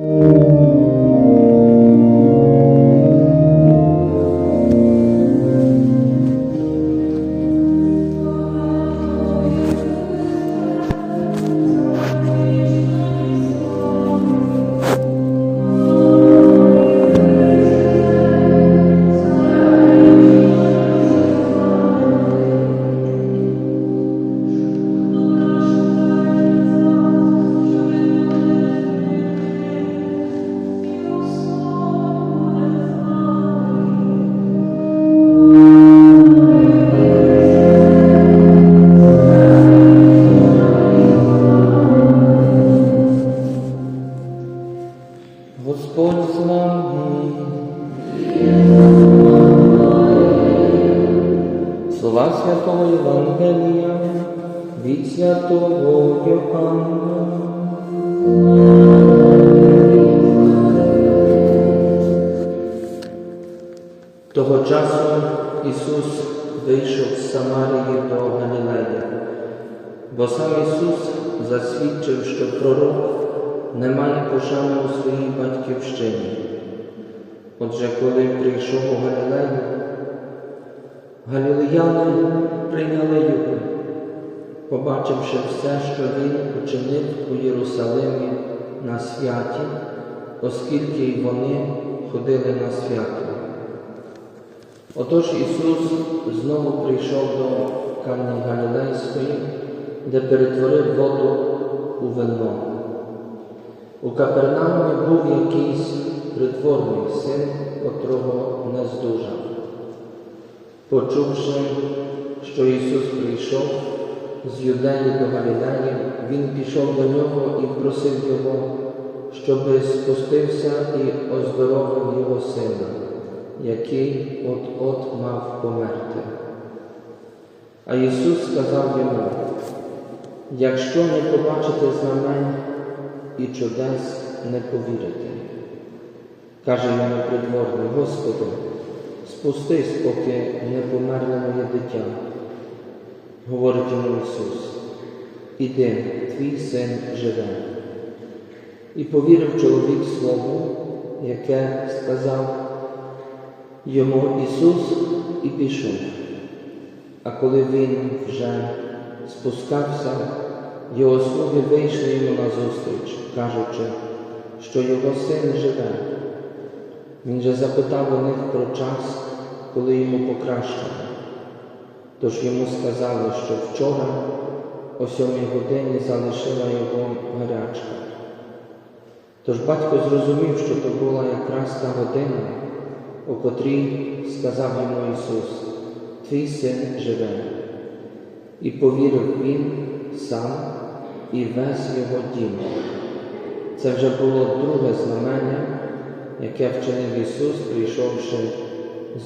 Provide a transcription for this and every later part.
Господь від Святого. Того часу Ісус вийшов з Самарії до Галілеї, бо сам Ісус засвідчив, що пророк не має пошани у своїй батьківщині. Отже, коли прийшов у Галілею, галілеяни прийняли його, побачивши все, що він учинив у Єрусалимі на святі, оскільки й вони ходили на свято. Отож Ісус знову прийшов до Кані Галілейської, де перетворив воду у вино. У Капернаумі був якийсь притворний син, котрого не здужав. Почувши, що Ісус прийшов з Юдеї до Галілеї, Він пішов до нього і просив Його, щоби спустився і оздоровив його сина, який от-от мав померти. А Ісус сказав йому, якщо не побачите знамень і чудес не повірите. Каже йому придворний, Господи, спустись, поки не померло моє дитя. Говорить йому Ісус, іди, твій син живе. І повірив чоловік слову, яке сказав йому Ісус, і пішов. А коли він вже спускався, його слуги вийшли йому назустріч, кажучи, що його син живе. Він же запитав у них про час, коли йому покращило. Тож йому сказали, що вчора о сьомій годині залишила його гарячка. Тож батько зрозумів, що то була якраз та година, у котрій сказав йому Ісус, Твій син живе. І повірив він сам і весь його дім. Це вже було друге знамення, яке вчинив Ісус, прийшовши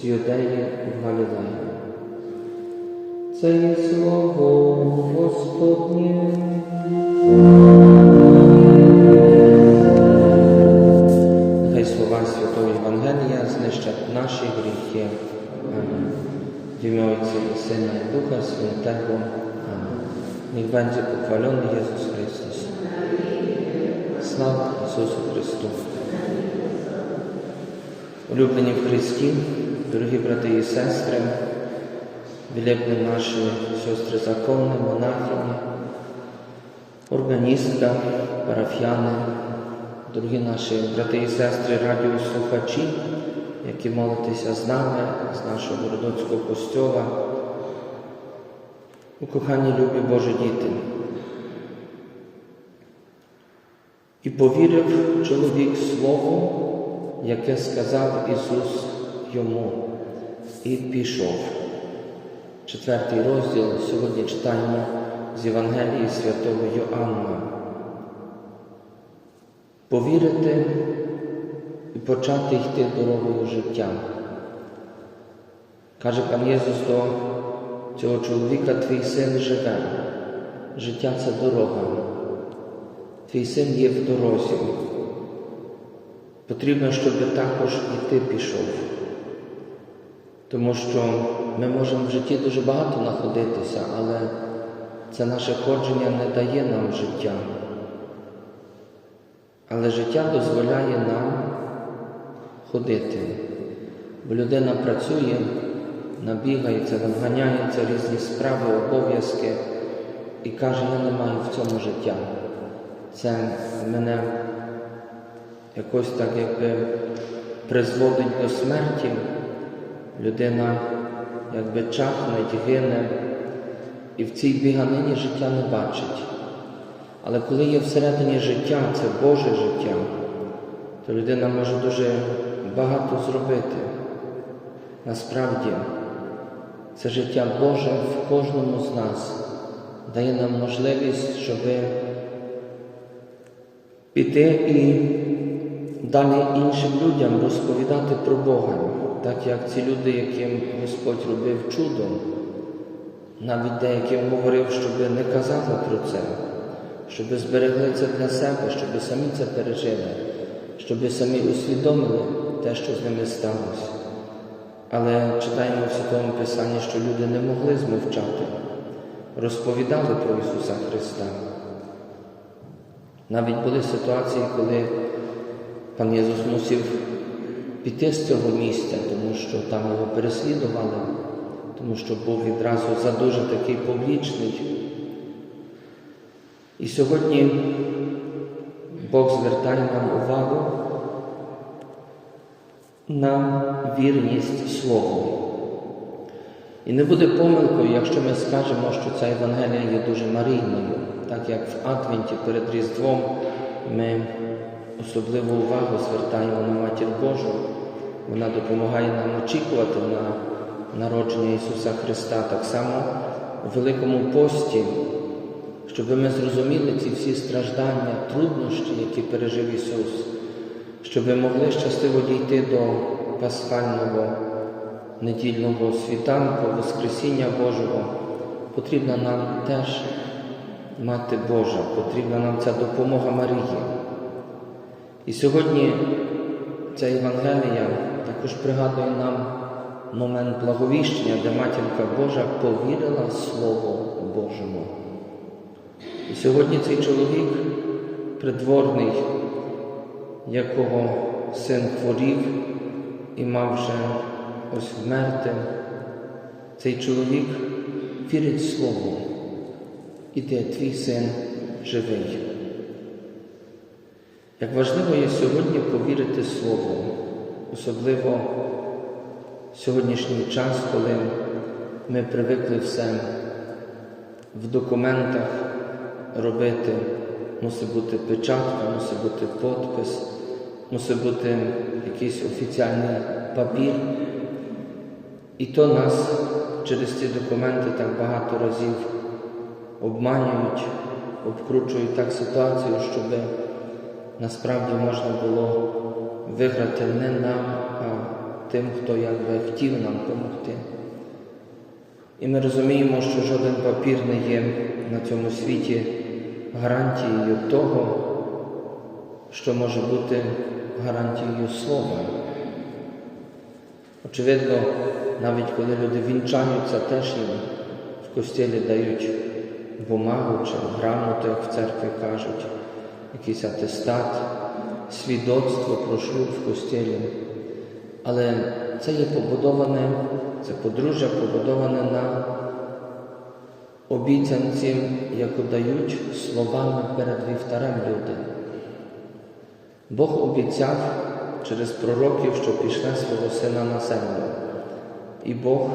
з Юдеї в Галілею. Це є слово Господнє. Хай слова Святого Євангелія знищать наші гріхи. Амінь. W imię Ojca i Syna i Ducha Świętego. Amen. Niech będzie pochwalony. Слава Ісусу Христу! Улюблені в Христі, дорогі брати і сестри, wielebne наші сестри законні, монахині, органістка, парафіяни, дорогі наші брати і сестри, радіослухачі, які молитеся з нами, з нашого Городоцького костьола, укохані любі Божі діти. І повірив чоловік слово, яке сказав Ісус йому, і пішов. Четвертий розділ сьогодні читаємо з Євангелії святого Йоанна. Повірити і почати йти дорогою життя. Каже пан Єсус до цього чоловіка, твій син живе. Життя це дорога. Твій син є в дорозі. Потрібно, щоб також і ти пішов. Тому що ми можемо в житті дуже багато знаходитися, але це наше ходження не дає нам життя. Але життя дозволяє нам ходити. Бо людина працює, набігається, виганяється різні справи, обов'язки і каже, я не маю в цьому життя. Це мене якось так якби призводить до смерті. Людина якби чахне, гине і в цій біганині життя не бачить. Але коли є всередині життя, це Боже життя, то людина може дуже багато зробити. Насправді, це життя Боже в кожному з нас дає нам можливість, щоб піти і далі іншим людям розповідати про Бога, так як ці люди, яким Господь робив чудо, навіть деяким говорив, щоб не казали про це, щоб зберегли це для себе, щоб самі це пережили, щоб самі усвідомили те, що з ними сталося. Але читаємо в Святому Писанні, що люди не могли змовчати, розповідали про Ісуса Христа. Навіть були ситуації, коли пан Єсус мусив піти з цього місця, тому що там його переслідували, тому що був відразу задуже такий публічний. І сьогодні Бог звертає нам увагу на вірність Слову. І не буде помилкою, якщо ми скажемо, що ця Євангелія є дуже марійною, так як в Адвенті перед Різдвом ми особливу увагу звертаємо на Матір Божу, вона допомагає нам очікувати на народження Ісуса Христа, так само у Великому пості, щоб ми зрозуміли ці всі страждання, труднощі, які пережив Ісус, щоб ми могли щасливо дійти до Пасхального недільного світанку, Воскресіння Божого, потрібна нам теж Мати Божа, потрібна нам ця допомога Марії. І сьогодні ця Євангелія також пригадує нам момент благовіщення, де Матінка Божа повірила Слову Божому. І сьогодні цей чоловік придворний, якого син хворів і мав вже ось вмерти, цей чоловік вірить Слову. Іде твій син живий. Як важливо є сьогодні повірити Слову, особливо в сьогоднішній час, коли ми привикли все в документах робити, мусить бути печатка, мусить бути подпис, мусить бути якийсь офіціальний папір. І то нас через ці документи так багато разів обманюють, обкручують так ситуацію, щоб насправді можна було виграти не нам, а тим, хто якби хотів нам допомогти. І ми розуміємо, що жоден папір не є на цьому світі гарантією того, що може бути гарантією слова. Очевидно, навіть коли люди вінчаються, теж їм в костілі дають бумагу чи грамоту, як в церкві кажуть, якийсь атестат, свідоцтво про шлюб в костілі. Але це є побудоване, це подружжя побудоване на обіцянці, яку дають словами перед вівтарем люди. Бог обіцяв через пророків, що пішле свого сина на землю, і Бог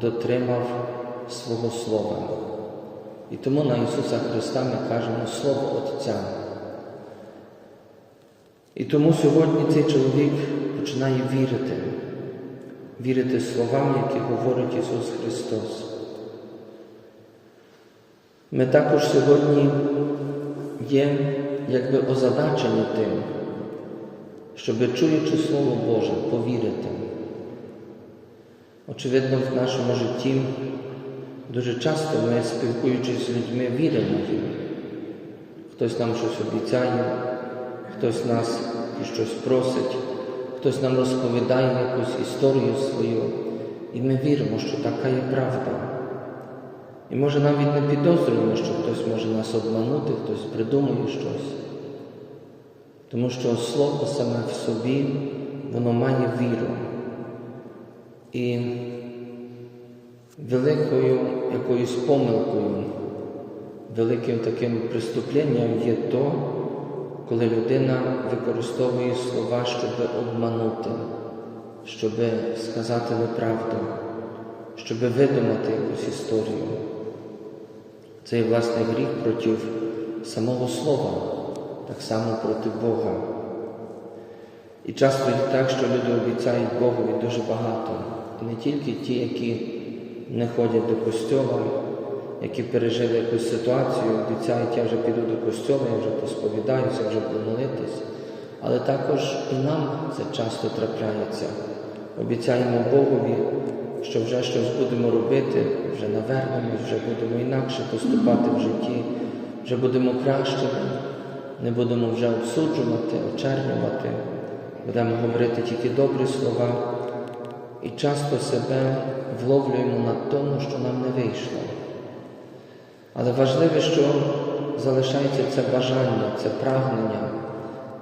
дотримав свого Слова. І тому на Ісуса Христа ми кажемо Слово Отця. І тому сьогодні цей чоловік починає вірити, вірити словам, які говорить Ісус Христос. Ми також сьогодні є якби озадачені тим, щоб, чуючи Слово Боже, повірити. Очевидно, в нашому житті дуже часто ми, спілкуючись з людьми, віримо їм. Хтось нам щось обіцяє, хтось нас щось просить, хтось нам розповідає якусь історію свою, і ми віримо, що така є правда. І може навіть не підозрюємо, що хтось може нас обманути, хтось придумує щось. Тому що слово саме в собі, воно має віру. І великою якоюсь помилкою, великим таким преступленням є то, коли людина використовує слова, щоб обманути, щоб сказати неправду, щоб видумати якусь історію. Це є власне гріх проти самого слова, так само проти Бога. І часто є так, що люди обіцяють Богові дуже багато. І не тільки ті, які не ходять до костьола, які пережили якусь ситуацію, обіцяють, я вже піду до костьола, я вже посповідаюся, вже буду молитись. Але також і нам це часто трапляється. Обіцяємо Богові, що вже щось будемо робити, вже навернемось, вже будемо інакше поступати в житті, вже будемо кращими, не будемо вже обсуджувати, очернювати, будемо говорити тільки добрі слова і часто себе вловлюємо на тому, що нам не вийшло. Але важливе, що залишається це бажання, це прагнення,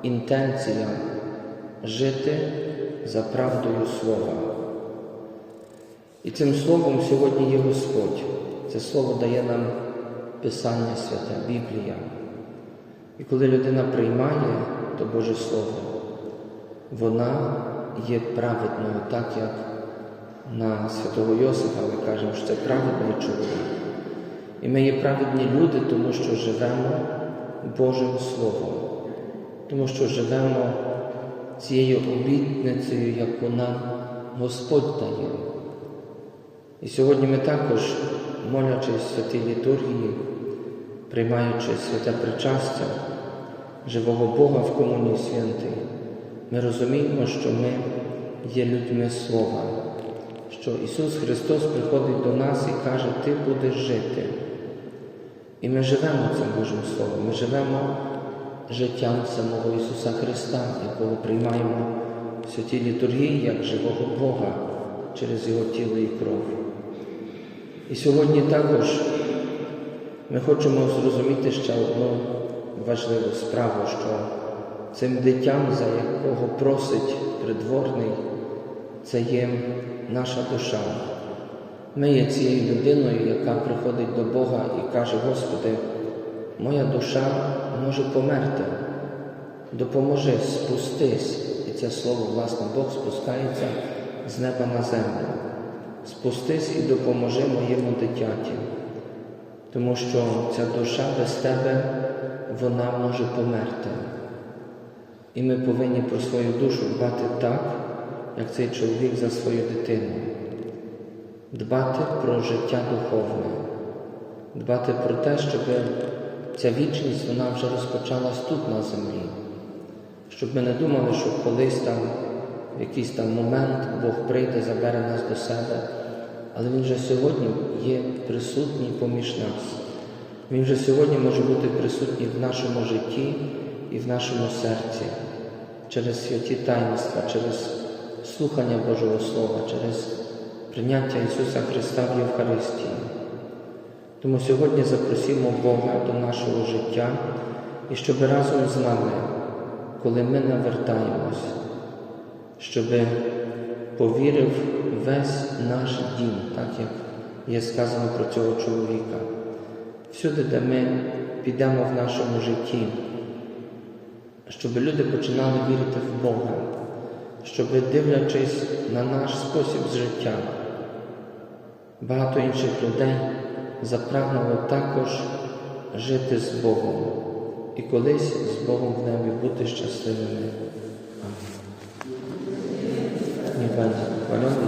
інтенція жити за правдою Слова. І цим словом сьогодні є Господь. Це слово дає нам Писання Святе, Біблія. І коли людина приймає то Боже Слово, вона є праведною, так як на святого Йосифа ми кажемо, що це праведний чоловік. І ми є праведні люди, тому що живемо Божим Словом, тому що живемо цією обітницею, яку нам Господь дає. І сьогодні ми також, молячись святій літургії, приймаючи святе причастя живого Бога в комунії святий, ми розуміємо, що ми є людьми Слова, що Ісус Христос приходить до нас і каже, Ти будеш жити. І ми живемо цим Божим Словом, ми живемо життям самого Ісуса Христа, якого приймаємо в святій літургії як живого Бога через Його тіло і кров. І сьогодні також ми хочемо зрозуміти ще одну важливу справу, що цим дитям, за якого просить придворний, це є наша душа. Ми є цією людиною, яка приходить до Бога і каже, Господи, моя душа може померти, допоможи, спустись. І це слово, власне, Бог спускається з неба на землю. Спустись і допоможи моєму дитяті, тому що ця душа без тебе, вона може померти. І ми повинні про свою душу дбати так, як цей чоловік за свою дитину, дбати про життя духовне, дбати про те, щоб ця вічність вона вже розпочалась тут на землі, щоб ми не думали, що колись там, в якийсь там момент Бог прийде, забере нас до себе, але Він вже сьогодні є присутній поміж нас. Він вже сьогодні може бути присутній в нашому житті і в нашому серці через святі таїнства, через слухання Божого Слова, через прийняття Ісуса Христа в Євхаристії. Тому сьогодні запросимо Бога до нашого життя і щоб разом з нами, коли ми навертаємось, щоб повірив весь наш дім, так як є сказано про цього чоловіка. Всюди, де ми підемо в нашому житті, щоб люди починали вірити в Бога, щоб, дивлячись на наш спосіб життя, багато інших людей запрагнуло також жити з Богом і колись з Богом в небі бути щасливими. Амінь.